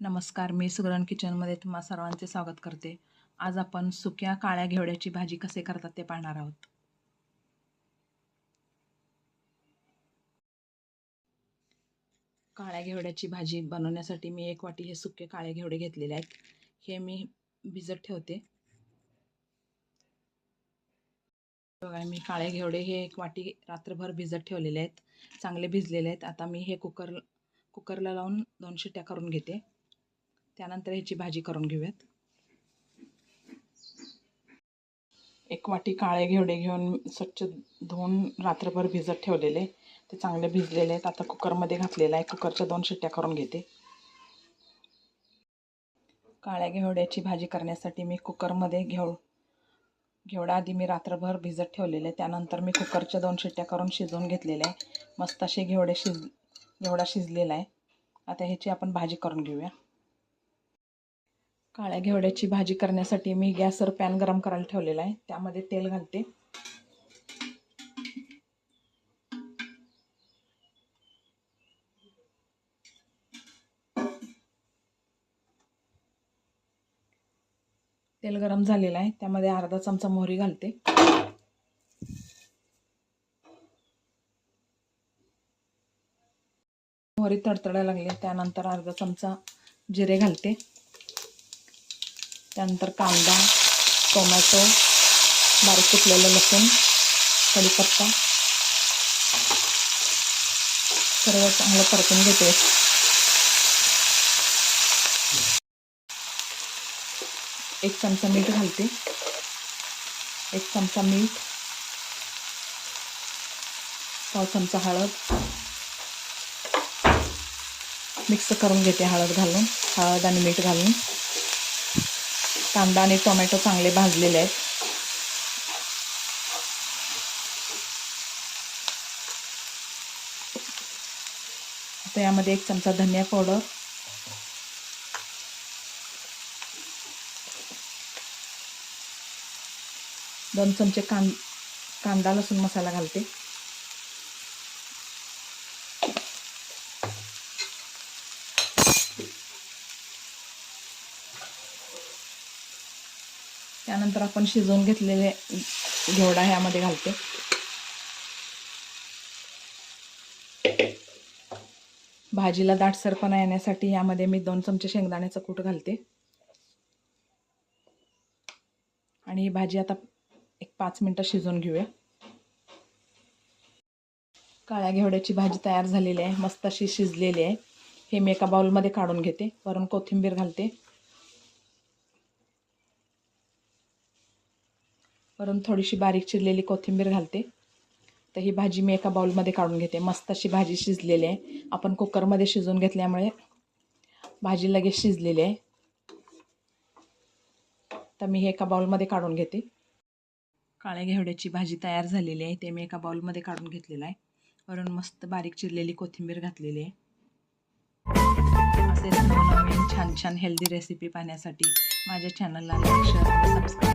नमस्कार मी सुगरण किचनमध्ये तुम्हा सर्वांचे स्वागत करते. आज आपण सुक्या काळ्या घेवड्याची भाजी कसे करतात ते पाहणार आहोत. काळ्या घेवड्याची भाजी बनवण्यासाठी मी एक वाटी हे सुके काळे घेवडे घेतलेले आहेत. हे मी भिजत ठेवते. बघा मी काळे घेवडे हे एक वाटी रात्रभर भिजत ठेवलेले आहेत. चांगले भिजलेले आहेत. आता मी हे कुकर कुकरला लावून दोन शिट्ट्या करून घेते. त्यानंतर ह्याची भाजी करून घेऊयात. एक वाटी काळे घेवडे घेऊन स्वच्छ धुवून रात्रभर भिजत ठेवलेले. ते चांगले भिजलेले आहेत. आता कुकरमध्ये घातलेलं आहे. कुकरच्या दोन शिट्ट्या करून घेते. काळ्या घेवड्याची भाजी करण्यासाठी मी कुकरमध्ये घेव घेवडा आधी मी रात्रभर भिजत ठेवलेले. त्यानंतर मी कुकरच्या दोन शिट्ट्या करून शिजवून घेतलेल्या आहे मस्त असे घेवडे शिज घेवडा शिजलेला आहे. आता ह्याची आपण भाजी करून घेऊया. काळ्या घेवड्याची भाजी करण्यासाठी मी गॅसवर पॅन गरम करायला ठेवलेला आहे. त्यामध्ये तेल घालते. तेल गरम झालेलं आहे. त्यामध्ये अर्धा चमचा मोहरी घालते. मोहरी तडतडायला लागली त्यानंतर अर्धा चमचा जिरे घालते. त्यानंतर कांदा टोमॅटो बारीक कुटलेलं लसूण कढीपत्ता. सर्व चांगलं परतून घेते. एक चमचा मीठ घालते. एक चमचा मीठ. पाव चमचा हळद. मिक्स करून घेते हळद घालून हळद आणि मीठ घालून. कांदा आणि टोमॅटो चांगले भाजलेले आहेत. आता यामध्ये एक चमचा धनिया पावडर. दोन चमचे कां कांदा लसूण मसाला घालते. त्यानंतर आपण शिजवून घेतलेले घेवडा ह्यामध्ये घालते. भाजीला दाटसरपणा येण्यासाठी यामध्ये मी दोन चमचे शेंगदाण्याचं कूट घालते. आणि ही भाजी आता एक पाच मिनटं शिजवून घेऊया. काळ्या घेवड्याची भाजी तयार झालेली आहे. मस्त अशी शिजलेली आहे. हे मी एका बाउलमध्ये काढून घेते. वरून कोथिंबीर घालते. वरून थोडीशी बारीक चिरलेली कोथिंबीर घालते. तर ही भाजी मी एका बाउलमध्ये काढून घेते. मस्त अशी भाजी शिजलेली आहे. आपण कुकरमध्ये शिजवून घेतल्यामुळे भाजी लगेच शिजलेली आहे. तर मी हे एका बाउलमध्ये काढून घेते. काळ्या घेवड्याची भाजी तयार झालेली आहे. ते मी एका बाउलमध्ये काढून घेतलेलं आहे. वरून मस्त बारीक चिरलेली कोथिंबीर घातलेली आहे. असेच छान छान हेल्दी रेसिपी पाहण्यासाठी माझ्या चॅनलला लाईक शेअर सबस्क्राईब